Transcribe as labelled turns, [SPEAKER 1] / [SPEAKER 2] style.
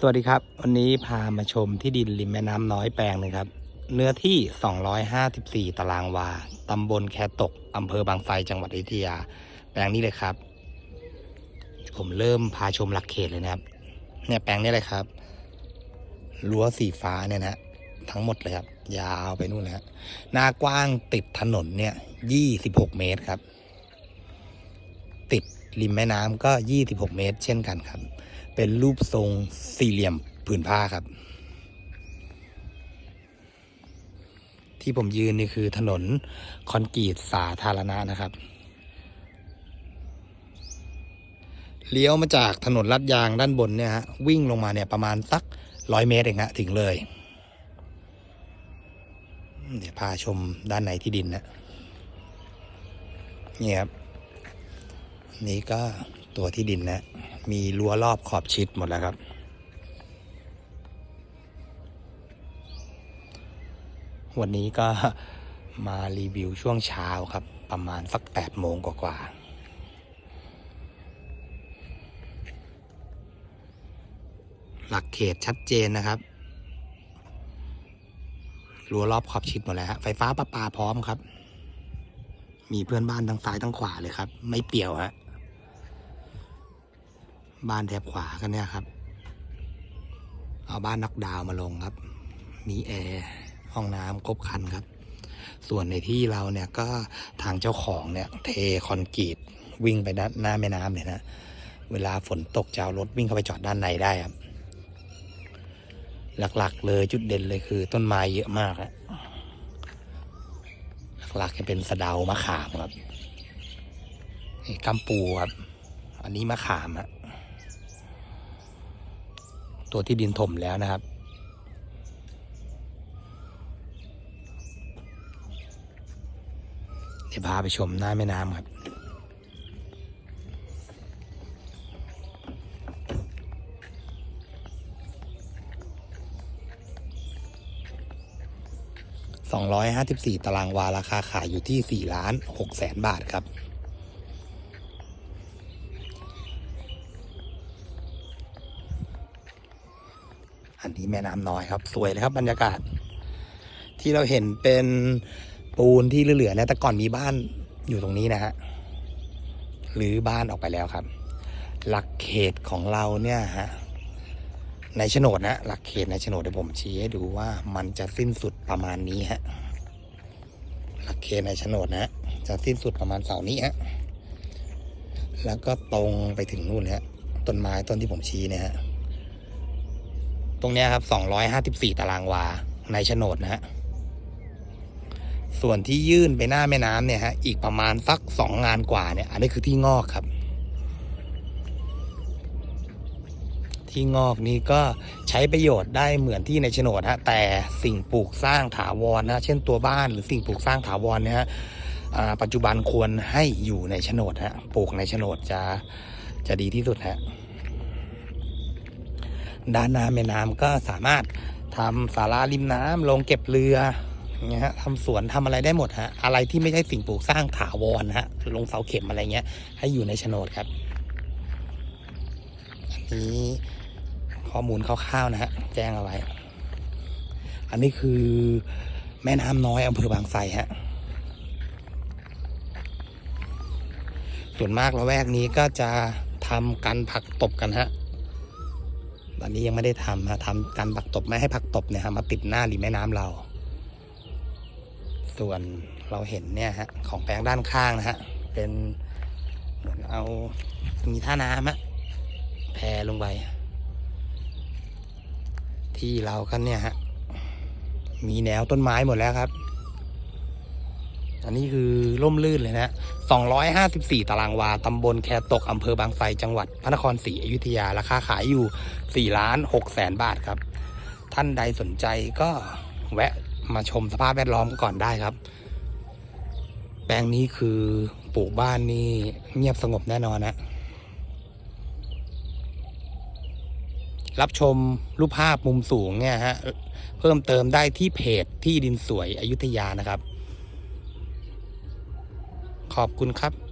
[SPEAKER 1] สวัสดีครับ วันนี้พามาชมที่ดินริมแม่น้ำน้อยแปลงหนึงครับ เนื้อที่ 254 ตารางวา ตำบลแคตกอำเภอบางไทรจังหวัดอยุธยา แปลงนี้เลยครับ ผมเริ่มพาชมหลักเขตเลยนะครับ เนี่ยแปลงนี้เลยครับ รั้วสีฟ้าเนี่ยนะทั้งหมดเลยครับ ยาวไปนู่นเลยครับหน้ากว้างติดถนนเนี่ย 26 เมตรครับ ติด ริมแม่น้ำก็ 26 เมตร เช่นกันครับ เป็นรูปทรงสี่เหลี่ยมผืนผ้าครับ ที่ผมยืนนี่คือถนนคอนกรีตสาธารณะนะครับเลี้ยวมาจากถนนลาดยางด้านบนเนี่ยฮะวิ่งลงมาเนี่ยประมาณสักร้อยเมตรเองฮะถึงเลย เดี๋ยวพาชมด้านในที่ดินนะนี่ครับ นี่ก็ตัวที่ดินนะ มีรั้วรอบขอบชิดหมดแล้วครับ วันนี้ก็มารีวิวช่วงเช้าครับ ประมาณสักแปดโมงกว่าๆหลักเขตชัดเจนนะครับ รั้วรอบขอบชิดหมดแล้วฮะไฟฟ้าประปาพร้อมครับ มีเพื่อนบ้านทั้งซ้ายทั้งขวาเลยครับ ไม่เปี่ยวฮะ บ้านแถบขวากันเนี่ยครับ เอาบ้านนักดาวมาลงครับ มีแอร์ห้องน้ำครบครันครับ ส่วนในที่เราเนี่ยก็ทางเจ้าของเนี่ยเทคอนกรีตวิ่งไปด้านหน้าแม่น้ำเนี่ยนะเวลาฝนตกจะเอารถวิ่งเข้าไปจอดด้านในได้ครับ หลักๆเลยจุดเด่นเลยคือต้นไม้เยอะมากอะหลักๆจะเป็นสะเดามะขามครับกัมปูครับ อันนี้มะขามอะ ตัวที่ดินถมแล้วนะครับ เดี๋ยวพาไปชมหน้าแม่น้ำครับ254 ตารางวาราคาขายอยู่ที่ 4 ล้าน6แสนบาทครับ อันนี้แม่น้ำน้อยครับ สวยเลยครับบรรยากาศ ที่เราเห็นเป็นปูนที่เหลือๆนี่ยแต่ก่อนมีบ้านอยู่ตรงนี้นะฮะหรือบ้านออกไปแล้วครับ หลักเขตของเราเนี่ยฮะในโฉนดนะหลักเขตในโฉนดเดี๋ยวผมชี้ให้ดูว่ามันจะสิ้นสุดประมาณนี้ฮะหลักเขตในโฉนดนะฮะจะสิ้นสุดประมาณเสานี้ฮะแล้วก็ตรงไปถึงนู่นฮะต้นไม้ต้นที่ผมชี้เนี่ยฮะ ตรงนี้ครับ254ตารางวา ในโฉนดนะฮะ ส่วนที่ยื่นไปหน้าแม่น้ำเนี่ยฮะ อีกประมาณสักสองงานกว่าเนี่ย อันนี้คือที่งอกครับ ที่งอกนี้ก็ใช้ประโยชน์ได้เหมือนที่ในโฉนดฮะ แต่สิ่งปลูกสร้างถาวรนะ เช่นตัวบ้านหรือสิ่งปลูกสร้างถาวรเนี่ยฮะอ่าปัจจุบันควรให้อยู่ในโฉนดฮะ ปลูกในโฉนดจะจะดีที่สุดฮะ ด้านหน้าแม่น้ำก็สามารถทำศาลาริมน้ำลงเก็บเรืออย่างเงี้ยฮะทำสวนทำอะไรได้หมดฮะอะไรที่ไม่ใช่สิ่งปลูกสร้างถาวรฮะลงเสาเข็มอะไรเงี้ย ให้อยู่ในโฉนดครับอันนี้ข้อมูลคร่าวๆนะฮะแจ้งเอาไว้ อันนี้คือแม่น้ำน้อยอำเภอบางไทรฮะส่วนมากละแวกนี้ก็จะทำกันผักตบกันฮะ ตอนนี้ยังไม่ได้ทำฮะทำการผักตบไม่ให้ผักตบเนี่ยฮะมาติดหน้าริมแม่น้ำเรา ส่วนเราเห็นเนี่ยฮะของแปลงด้านข้างนะฮะเป็นเหมือนเอามีท่าน้ำอะแพลงไปที่เรากันเนี่ยฮะมีแนวต้นไม้หมดแล้วครับ อันนี้คือร่มรื่นเลยนะ 254 ตารางวา ตำบลแคตก อำเภอบางไทร จังหวัดพระนครศรีอยุธยา ราคาขายอยู่ 4 ล้าน6แสนบาทครับ ท่านใดสนใจก็แวะมาชมสภาพแวดล้อมก่อนได้ครับ แปลงนี้คือปลูกบ้านนี่เงียบสงบแน่นอนนะ รับชมรูปภาพมุมสูงเนี่ยฮะ เพิ่มเติมได้ที่เพจที่ดินสวยอยุธยานะครับ ขอบคุณครับ